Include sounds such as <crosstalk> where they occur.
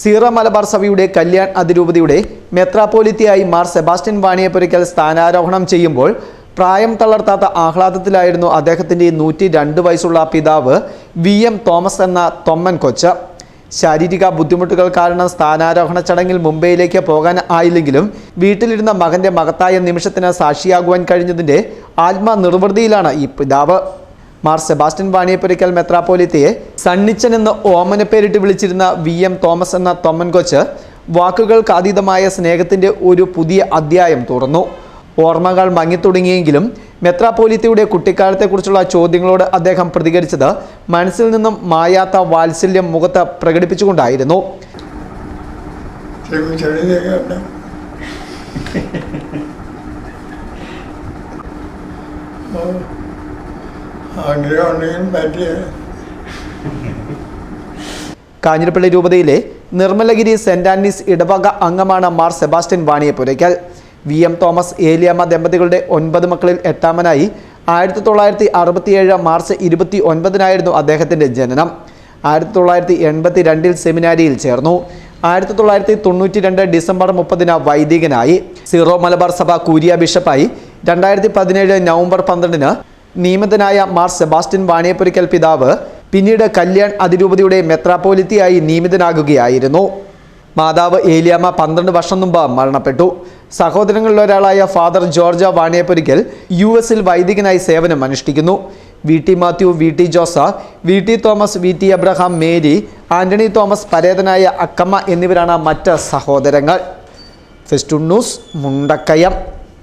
സീറ മലബാർ സഭയുടെ കല്യാൺ അതിരൂപതയുടെ മെത്രാപ്പോലിത്തിയായി മാർ സെബാസ്റ്റ്യൻ വാണിയപ്പുരയ്ക്കൽ സ്ഥാനാരോഹണം ചെയ്യുമ്പോൾ പ്രായം തളർത്താത്ത ആഹ്ലാദത്തിലായിരുന്നു അദ്ദേഹത്തിന്റെ നൂറ്റി രണ്ട് വയസ്സുള്ള പിതാവ് വി എം തോമസ് എന്ന തൊമ്മൻ കൊച്ച. ശാരീരിക ബുദ്ധിമുട്ടുകൾ കാരണം സ്ഥാനാരോഹണ ചടങ്ങിൽ മുംബൈയിലേക്ക് പോകാൻ ആയില്ലെങ്കിലും വീട്ടിലിരുന്ന മകന്റെ മകത്തായ നിമിഷത്തിന് സാക്ഷിയാകുവാൻ കഴിഞ്ഞതിന്റെ ആത്മനിർവൃതിയിലാണ് ഈ പിതാവ്. മാർ സെബാസ്റ്റ്യൻ വാണിയപ്പൊരിക്കൽ മെത്രാപ്പോലിത്തയെ സണ്ണിച്ചൻ എന്ന് ഓമന പേരിട്ട് വിളിച്ചിരുന്ന വി എം തോമസ് എന്ന തൊമ്മൻ കൊച്ച് വാക്കുകൾക്ക് അതീതമായ സ്നേഹത്തിന്റെ ഒരു പുതിയ അധ്യായം തുറന്നു. ഓർമ്മകൾ മങ്ങിത്തുടങ്ങിയെങ്കിലും മെത്രാപ്പോലിത്തയുടെ കുട്ടിക്കാലത്തെക്കുറിച്ചുള്ള ചോദ്യങ്ങളോട് അദ്ദേഹം പ്രതികരിച്ചത് മനസ്സിൽ നിന്നും മായാത്ത വാത്സല്യം മുഖത്ത് പ്രകടിപ്പിച്ചുകൊണ്ടായിരുന്നു. ചെവി <laughs> കാഞ്ഞിരപ്പള്ളി രൂപതയിലെ നിർമ്മലഗിരി സെന്റ് ആൻഡീസ് ഇടവക അംഗമാണ് Mar Sebastian Vaniyapurackal V M Thomas Eliyamma ദമ്പതികളുടെ ഒൻപത് മക്കളിൽ എട്ടാമനായി ആയിരത്തി തൊള്ളായിരത്തി അറുപത്തിയേഴ് മാർച്ച് ഇരുപത്തി ഒൻപതിനായിരുന്നു അദ്ദേഹത്തിന്റെ ജനനം. ആയിരത്തി തൊള്ളായിരത്തി എൺപത്തി രണ്ടിൽ സെമിനാരിയിൽ ചേർന്നു. ആയിരത്തി തൊള്ളായിരത്തി തൊണ്ണൂറ്റി രണ്ട് ഡിസംബർ മുപ്പതിന് വൈദികനായി. സീറോ മലബാർ സഭ കൂരിയ ബിഷപ്പായി. രണ്ടായിരത്തി പതിനേഴ് നവംബർ പന്ത്രണ്ടിന് നിയമിതനായ മാർ സെബാസ്റ്റ്യൻ വാണിയപ്പുരിക്കൽ പിതാവ് പിന്നീട് കല്യാൺ അതിരൂപതയുടെ മെത്രാപ്പോലിത്തിയായി നിയമിതനാകുകയായിരുന്നു. മാതാവ് ഏലിയാമ പന്ത്രണ്ട് വർഷം മുമ്പ് മരണപ്പെട്ടു. സഹോദരങ്ങളിലൊരാളായ ഫാദർ ജോർജ വാണിയപ്പുരിക്കൽ യു എസിൽ വൈദികനായി സേവനം അനുഷ്ഠിക്കുന്നു. V T Mathew V T Jose V T Thomas V T Abraham Mary Antony Thomas പരേതനായ അക്കമ്മ എന്നിവരാണ് മറ്റ് സഹോദരങ്ങൾ. ഫെസ്റ്റുണ്ണൂസ് മുണ്ടക്കയം.